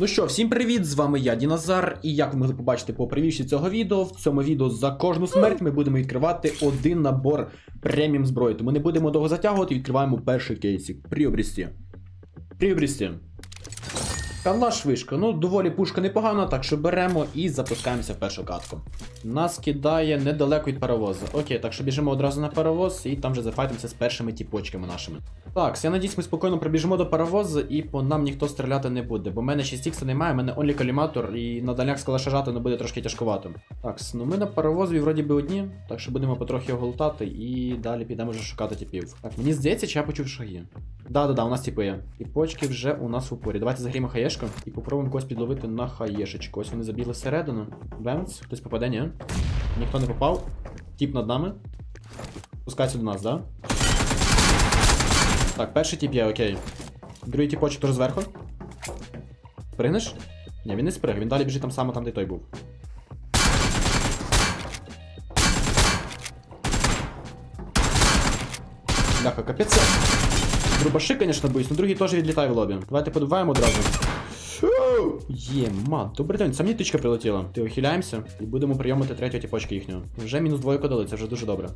Ну що, всім привіт! З вами я, Дінозар, і як ви могли побачити по привівші цього відео, в цьому відео за кожну смерть ми будемо відкривати один набор преміум зброї. Тому не будемо довго затягувати, відкриваємо перший кейсик. Приобрісті. Приобрісті. Калаш вишка. Ну, доволі пушка непогана, так що беремо і запускаємося в першу катку. Нас кидає недалеко від паровоза. Окей, так що біжимо одразу на паровоз і там вже зафайтимося з першими тіпочками нашими. Так, я надіюсь, ми спокійно пробіжимо до паровозу і по нам ніхто стріляти не буде, бо в мене 6 ікса немає, в мене онлі коліматор і на дальняк з калаша жати не буде трошки тяжковато. Так, ну ми на паровозі вроді би одні, так що будемо потрохи його лутати і далі підемо вже шукати типів. Так, мені здається, чи я почув шаги. Да-да-да, у нас типи є. Тіпочки вже у нас в упорі. Давайте загрімо хаєшку і попробуємо когось підловити на хаєшечку. Ось вони забігли всередину. Бемц, хтось попаде, ні? Ніхто не попав. Тіп над нами. Пускайся до нас, да? Так, перший тип є, окей. Другий типочок теж зверху. Спригнеш? Ні, він не сприг, він далі біжить там само там, де той був. Бляха, капець. Дробаши, конечно, боюсь, но другий теж відлітає в лобі. Давайте подуваємо одразу. Є, мат, добрий день, мені тичка прилетіла. Ти ухиляємося і будемо прийомити третього тіпочки їхнього. Вже мінус двойку дали, це вже дуже добре.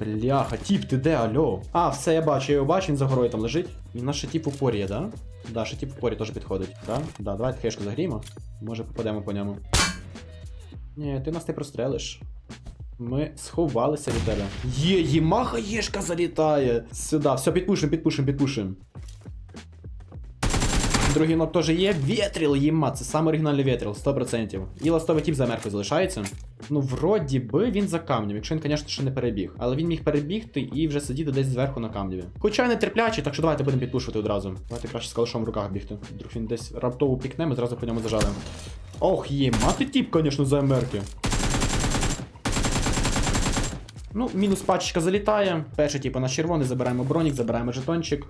Бляха, тіп, ти де, альо? А, все, я бачу, я його бачу, він за горою там лежить. І наш тіп у порі є, да? Да, ще тіп у порі теж підходить. Да? Да, давайте хешку загріємо. Може попадемо по ньому. Ні, ти нас не прострелиш. Ми сховалися від тебе. Є, Ємаха єшка залітає. Сюди, все, підпушим, підпушим, підпушим. Другий ног теж є. Вєтріл, єма, це саме оригінальний вєтріл, 100%. І ластовий тіп за меркою залишається. Ну, вроді би він за камнем, якщо він, звісно, ще не перебіг. Але він міг перебігти і вже сидіти десь зверху на камневі. Хоча й не терплячий, так що давайте будемо підпушувати одразу. Давайте краще з калашом в руках бігти. Вдруг він десь раптово пікне, ми зразу по ньому зажали. Ох, єма, ти тіп, звісно, за мерки. Ну, мінус пачечка залітає. Перший, типу, на червоний, забираємо бронік, забираємо жетончик.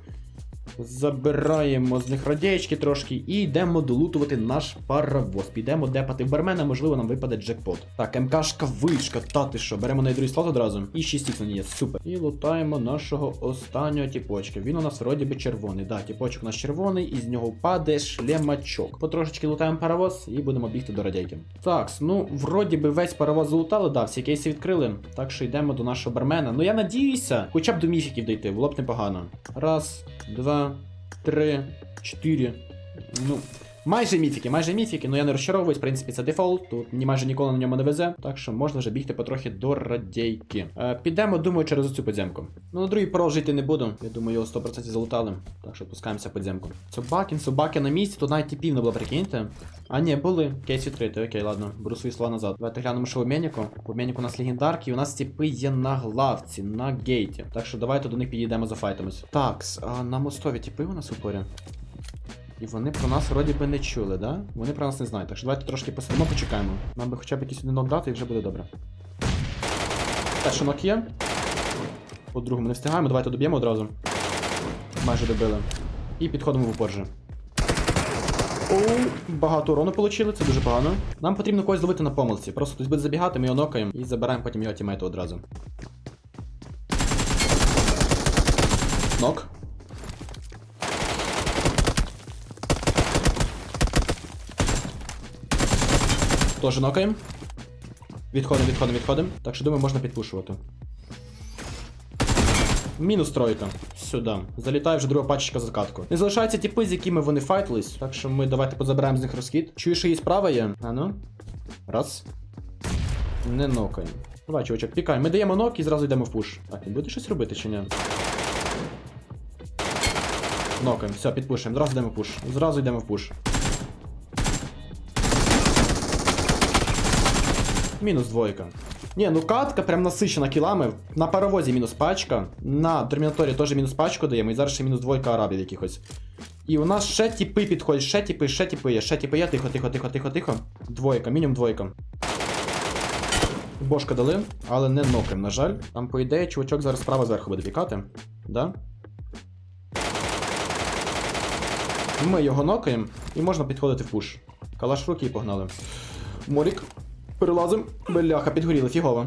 Забираємо з них радієчки трошки і йдемо долутувати наш паровоз. Підемо депати в бармена, можливо, нам випаде джекпот. Так, МКшка вишка, та ти що, беремо на другий слот одразу. І 6 ікс є, супер. І лутаємо нашого останнього тіпочка. Він у нас вроді би червоний. Да, тіпочок у нас червоний, і з нього впаде шлемачок. Потрошечки лутаємо паровоз і будемо бігти до радійки. Так, ну вроді би весь паровоз залутали, да, всі кейси відкрили. Так що йдемо до нашого бармена. Ну я надіюся, хоча б до міфіків дійти, було б непогано. Раз, два. Три, чотири. Ну, майже міфіки, майже міфіки, ну я не розчаровуюсь, в принципі, це дефолт, тут ні майже ніколи на ньому не везе, так що можна вже бігти потрохи до радійки. Е, підемо, думаю, через цю подземку. Ну, на другий порол жити не буду. Я думаю, його 100% залутали. Так що пускаємося подземку. Собакін, собаки на місці, тут навіть типів не було, прикиньте. А, ні, були. Кейс відкритий, окей, ладно, беру свої слова назад. Давайте глянемо, що в обміннику. В обміннику у нас легендарки, і у нас типи є на главці, на гейті. Так що давайте до них підійдемо зафайтимось. Так, а на мостові типи у нас у. І вони про нас вроді би не чули, да? Вони про нас не знають. Так що давайте трошки посидимо, почекаємо. Нам би хоча б якийсь один нок дати і вже буде добре. Перший нок є. По другому не встигаємо, давайте доб'ємо одразу. Майже добили. І підходимо в упор. Оу, багато урону отримали, це дуже погано. Нам потрібно когось зловити на помилці. Просто хтось буде забігати, ми його нокаємо і забираємо потім його тімейту одразу. Нок. Тоже нокаємо. Відходимо, відходимо, відходимо. Так що думаю, можна підпушувати. Мінус тройка. Сюди. Залітає вже друга пачечка за закатку. Не залишаються типи, з якими вони файтлись. Так що ми давайте позабираємо з них розхід. Чуєш, що її справа є? А ну. Раз. Не нокаємо. Давай, чувачок, пікай. Ми даємо нок і зразу йдемо в пуш. Так, він буде щось робити чи ні? Нокаємо, все, підпушуємо. Зразу йдемо в пуш. Зразу йдемо в пуш. Мінус двойка. Ні, ну катка прям насичена кілами. На паровозі мінус пачка. На термінаторі теж мінус пачку даємо. І зараз ще мінус двойка арабів якихось. І у нас ще тіпи підходять, ще тіпи, ще тіпи є, ще тіпи є. Тихо, тихо, тихо, тихо, тихо. Двойка, мінімум двойка. Бошка дали, але не нокем, на жаль. Там, по ідеї, чувачок зараз справа зверху буде пікати. Да? Ми його нокаємо і можна підходити в пуш. Калаш в руки і погнали. Морік. Перелазим. Бляха, підгоріли, фігово.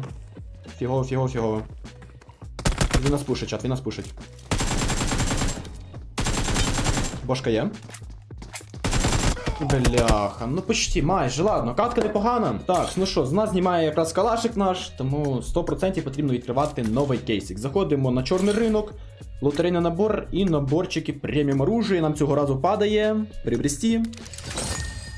Фігово, фігово, фігово. Він нас пушить, чат, він нас пушить. Бошка є. Бляха, ну почти, майже, ладно, катка непогана. Так, ну що, з нас знімає якраз калашик наш, тому 100% потрібно відкривати новий кейсик. Заходимо на чорний ринок, лотерейний набор і наборчики преміум оружия. Нам цього разу падає. Приобрести.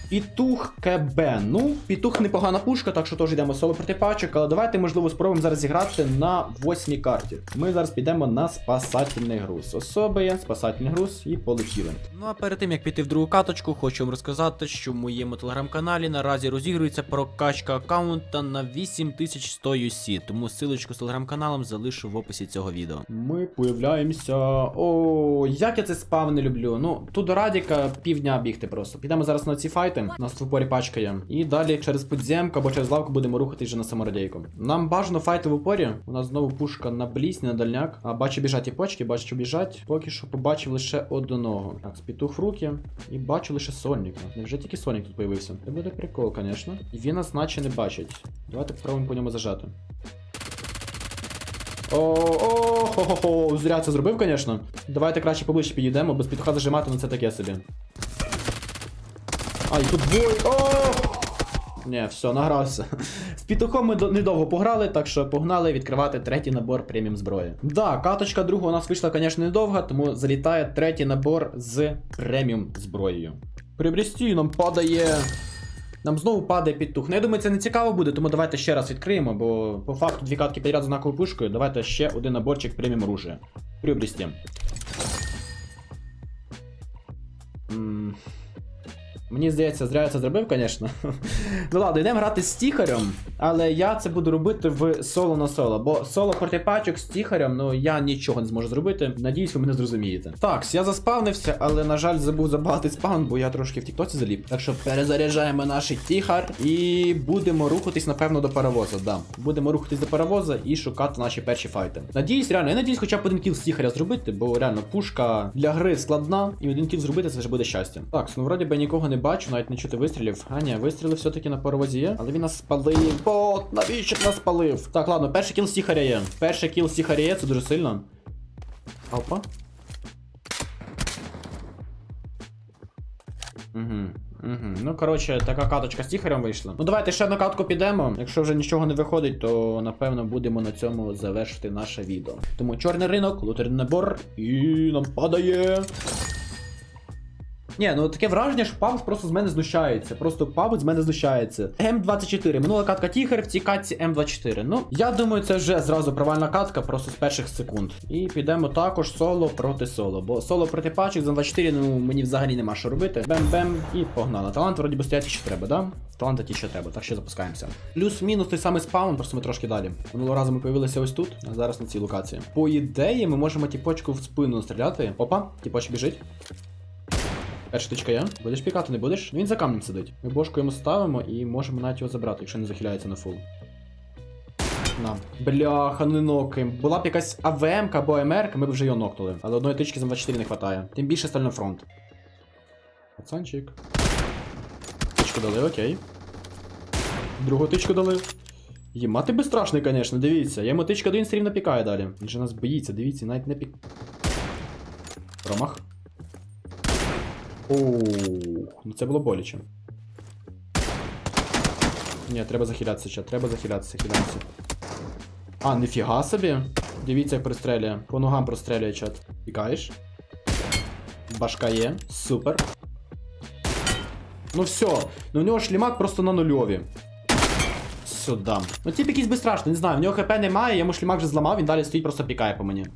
Пітух КБ. Ну, пітух непогана пушка, так що теж йдемо соло проти пачок, але давайте, можливо, спробуємо зараз зіграти на восьмій карті. Ми зараз підемо на спасательний груз. Особи, спасательний груз і полетіли. Ну а перед тим як піти в другу каточку, хочу вам розказати, що в моєму телеграм-каналі наразі розігрується прокачка аккаунта на 8100 UC, тому силочку з телеграм-каналом залишу в описі цього відео. Ми появляємося. О, як я це спав не люблю. Ну, тут до Радіка півдня бігти просто. Підемо зараз на ці файти. Нас в упорі пачка є. І далі через підземку або через лавку будемо рухатись вже на саморадійку. Нам бажано файти в упорі. У нас знову пушка на блісні, на дальняк. А бачу біжать і почки, бачу біжать. Поки що побачив лише одного. Так, спітух в руки. І бачу лише Соніка. Невже тільки Сонік тут появився? Це буде прикол, звісно. І він нас наче не бачить. Давайте попробуємо по ньому зажати. О, хо хо хо зря це зробив, звісно. Давайте краще поближче підійдемо, без петуха зажимати, ну це таке собі. А, і тут двоє. О! Ні, все, награвся. З петухом ми недовго пограли, так що погнали відкривати третій набор преміум зброї. Да, каточка друга у нас вийшла, звісно, недовга, тому залітає третій набор з преміум зброєю. Приобрести нам падає. Нам знову падає підтух. Ну, я думаю, це не цікаво буде, тому давайте ще раз відкриємо, бо по факту дві катки підряд з знаковою пушкою. Давайте ще один наборчик преміум оружия. Приобрести. М, Мені здається, зря я це зробив, звісно. ну ладно, йдемо грати з тіхарем, але я це буду робити в соло на соло, бо соло проти пачок з тіхарем, ну я нічого не зможу зробити. Надіюсь, ви мене зрозумієте. Так, я заспавнився, але на жаль, забув забагати спаун, бо я трошки в тіктоці заліп. Так що перезаряджаємо наш тіхар і будемо рухатись, напевно, до паровоза. Да. Будемо рухатись до паровоза і шукати наші перші файти. Надіюсь, реально, я надіюсь, хоча б один кіл з тіхаря зробити, бо реально пушка для гри складна, і один кіл зробити це вже буде щастя. Так, ну вроді би нікого не бачу, навіть не чути вистрілів. А ні, вистріли все-таки на паровозі але він нас спалив. Бот, навіщо нас спалив? Так, ладно, перший кіл з тіхаря є. Перший кіл з тіхаря є, це дуже сильно. Опа. Угу. Угу. Ну, коротше, така каточка з тіхарем вийшла. Ну давайте ще на катку підемо. Якщо вже нічого не виходить, то напевно будемо на цьому завершити наше відео. Тому чорний ринок, лотерний набор, і нам падає. Ні, ну таке враження, що Павс просто з мене знущається. Просто Павс з мене знущається. М24. Минула катка Тігр, в цій катці М24. Ну, я думаю, це вже зразу провальна катка, просто з перших секунд. І підемо також соло проти соло. Бо соло проти пачок за 24, ну мені взагалі нема що робити. Бем-бем і погнали. Талант вроді би стоять ще треба, да? Таланти ті ще треба, так що запускаємося. Плюс-мінус той самий спаун, просто ми трошки далі. Минулого разу ми появилися ось тут, а зараз на цій локації. По ідеї, ми можемо тіпочку в спину стріляти. Опа, тіпоч біжить. Перша є. Будеш пікати, не будеш? Він за камнем сидить. Ми бошку йому ставимо і можемо навіть його забрати, якщо не захиляється на фул. На. Бляха, не нокаємо. Була б якась АВМ або МР, ми б вже його нокнули. Але одної тички за 24 не вистачає. Тим більше сталь на фронт. Пацанчик. Тичку дали, окей. Другу тичку дали. Єма, ти безстрашний, звісно, дивіться. Я йому тичка він все рівно пікає далі. Він же нас боїться, дивіться, навіть не пік. Промах. Оух, ну це було боляче. Ні, треба захилятися ще, треба захилятися, захилятися. А, ніфіга собі. Дивіться, як пристрелює. По ногам прострелює чат. Пікаєш? Башка є. Супер. Ну все. Ну у нього шлімак просто на нульові. Сюда. Ну тип якийсь безстрашний, не знаю, в нього хп немає, я йому шлімак вже зламав, він далі стоїть, просто пікає по мені.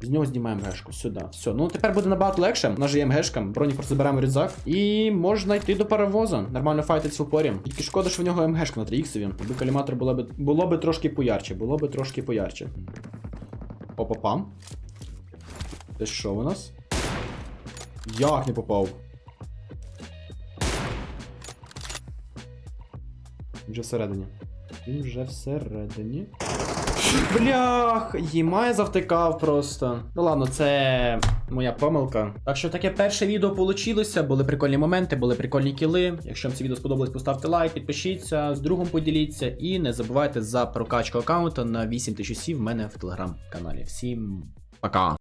З нього знімаємо гешку, сюди. Все, ну тепер буде набагато легше. У нас же є МГшка, просто заберемо рюкзак. І можна йти до паровоза. Нормально файтить в упорі. Тільки шкода, що в нього МГшка на 3 іксові. Якби каліматор було би, було би трошки поярче, було би трошки поярче. Опа-пам. Це що у нас? Як не попав? Він вже всередині. Він вже всередині. Блях, їма я завтикав просто. Ну ладно, це моя помилка. Так що таке перше відео получилося. Були прикольні моменти, були прикольні кіли. Якщо вам це відео сподобалось, поставте лайк, підпишіться, з другом поділіться і не забувайте за прокачку аккаунта на 8000 сів в мене в телеграм-каналі. Всім пока!